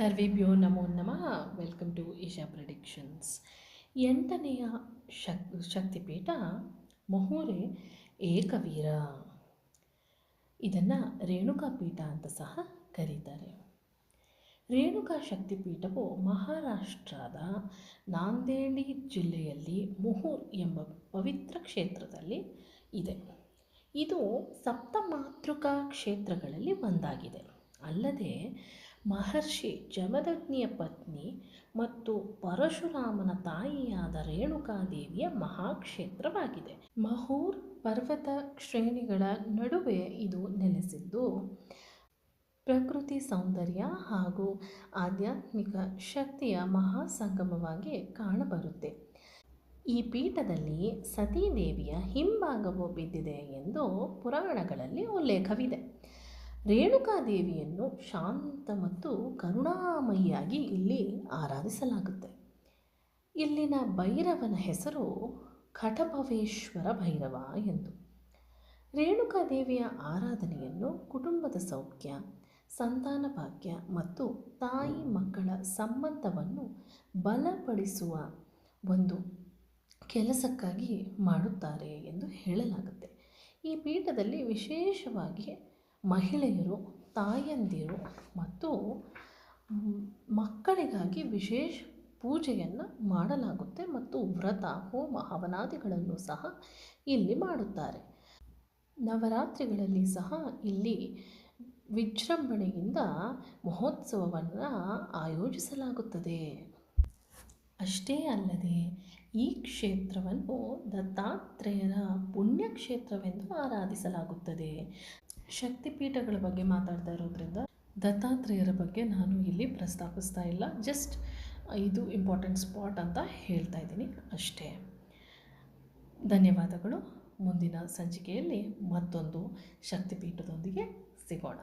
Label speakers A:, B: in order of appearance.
A: ಸರ್ವೇಭ್ಯೋ ನಮೋ ನಮಃ. Welcome to Asia predictions ಎಂಟನೆಯ ಶಕ್, ಶಕ್ತಿಪೀಠ ಮೊಹೂರೆ ಏಕವೀರ. ಇದನ್ನು ರೇಣುಕಾ ಪೀಠ ಅಂತ ಸಹ ಕರೀತಾರೆ. ರೇಣುಕಾ ಶಕ್ತಿಪೀಠವು ಮಹಾರಾಷ್ಟ್ರದ ನಾಂದೇಡಿ ಜಿಲ್ಲೆಯಲ್ಲಿ ಮೊಹೂರ್ ಎಂಬ ಪವಿತ್ರ ಕ್ಷೇತ್ರದಲ್ಲಿ ಇದೆ. ಇದು ಸಪ್ತಮಾತೃಕಾ ಕ್ಷೇತ್ರಗಳಲ್ಲಿ ಒಂದಾಗಿದೆ. ಅಲ್ಲದೆ ಮಹರ್ಷಿ ಜಮದಗ್ನಿಯ ಪತ್ನಿ ಮತ್ತು ಪರಶುರಾಮನ ತಾಯಿಯಾದ ರೇಣುಕಾದೇವಿಯ ಮಹಾಕ್ಷೇತ್ರವಾಗಿದೆ. ಮಹೂರ್ ಪರ್ವತ ಶ್ರೇಣಿಗಳ ನಡುವೆ ಇದು ನೆಲೆಸಿದ್ದು, ಪ್ರಕೃತಿ ಸೌಂದರ್ಯ ಹಾಗೂ ಆಧ್ಯಾತ್ಮಿಕ ಶಕ್ತಿಯ ಮಹಾಸಂಗಮವಾಗಿ ಕಾಣಬರುತ್ತೆ. ಈ ಪೀಠದಲ್ಲಿ ಸತೀದೇವಿಯ ಹಿಂಭಾಗವು ಬಿದ್ದಿದೆ ಎಂದು ಪುರಾಣಗಳಲ್ಲಿ ಉಲ್ಲೇಖವಿದೆ. ರೇಣುಕಾದೇವಿಯನ್ನು ಶಾಂತ ಮತ್ತು ಕರುಣಾಮಯಿಯಾಗಿ ಇಲ್ಲಿ ಆರಾಧಿಸಲಾಗುತ್ತೆ. ಇಲ್ಲಿನ ಭೈರವನ ಹೆಸರು ಖಟಭವೇಶ್ವರ ಭೈರವ ಎಂದು. ರೇಣುಕಾದೇವಿಯ ಆರಾಧನೆಯನ್ನು ಕುಟುಂಬದ ಸೌಖ್ಯ, ಸಂತಾನ ಭಾಗ್ಯ ಮತ್ತು ತಾಯಿ ಮಕ್ಕಳ ಸಂಬಂಧವನ್ನು ಬಲಪಡಿಸುವ ಒಂದು ಕೆಲಸಕ್ಕಾಗಿ ಮಾಡುತ್ತಾರೆ ಎಂದು ಹೇಳಲಾಗುತ್ತೆ. ಈ ಪೀಠದಲ್ಲಿ ವಿಶೇಷವಾಗಿ ಮಹಿಳೆಯರು, ತಾಯಂದಿರು ಮತ್ತು ಮಕ್ಕಳಿಗಾಗಿ ವಿಶೇಷ ಪೂಜೆಯನ್ನು ಮಾಡಲಾಗುತ್ತೆ ಮತ್ತು ವ್ರತ, ಹೋಮ, ಹವನಾದಿಗಳನ್ನು ಸಹ ಇಲ್ಲಿ ಮಾಡುತ್ತಾರೆ. ನವರಾತ್ರಿಗಳಲ್ಲಿ ಸಹ ಇಲ್ಲಿ ವಿಜೃಂಭಣೆಯಿಂದ ಮಹೋತ್ಸವವನ್ನು ಆಯೋಜಿಸಲಾಗುತ್ತದೆ. ಅಷ್ಟೇ ಅಲ್ಲದೆ ಈ ಕ್ಷೇತ್ರವನ್ನು ದತ್ತಾತ್ರೇಯರ ಪುಣ್ಯಕ್ಷೇತ್ರವೆಂದು ಆರಾಧಿಸಲಾಗುತ್ತದೆ. ಶಕ್ತಿಪೀಠಗಳ ಬಗ್ಗೆ ಮಾತಾಡ್ತಾ ಇರೋದ್ರಿಂದ ದತ್ತಾತ್ರೇಯರ ಬಗ್ಗೆ ನಾನು ಇಲ್ಲಿ ಪ್ರಸ್ತಾಪಿಸ್ತಾ ಇಲ್ಲ. ಜಸ್ಟ್ ಇದು ಇಂಪಾರ್ಟೆಂಟ್ ಸ್ಪಾಟ್ ಅಂತ ಹೇಳ್ತಾ ಇದ್ದೀನಿ ಅಷ್ಟೇ. ಧನ್ಯವಾದಗಳು. ಮುಂದಿನ ಸಂಚಿಕೆಯಲ್ಲಿ ಮತ್ತೊಂದು ಶಕ್ತಿಪೀಠದೊಂದಿಗೆ ಸಿಗೋಣ.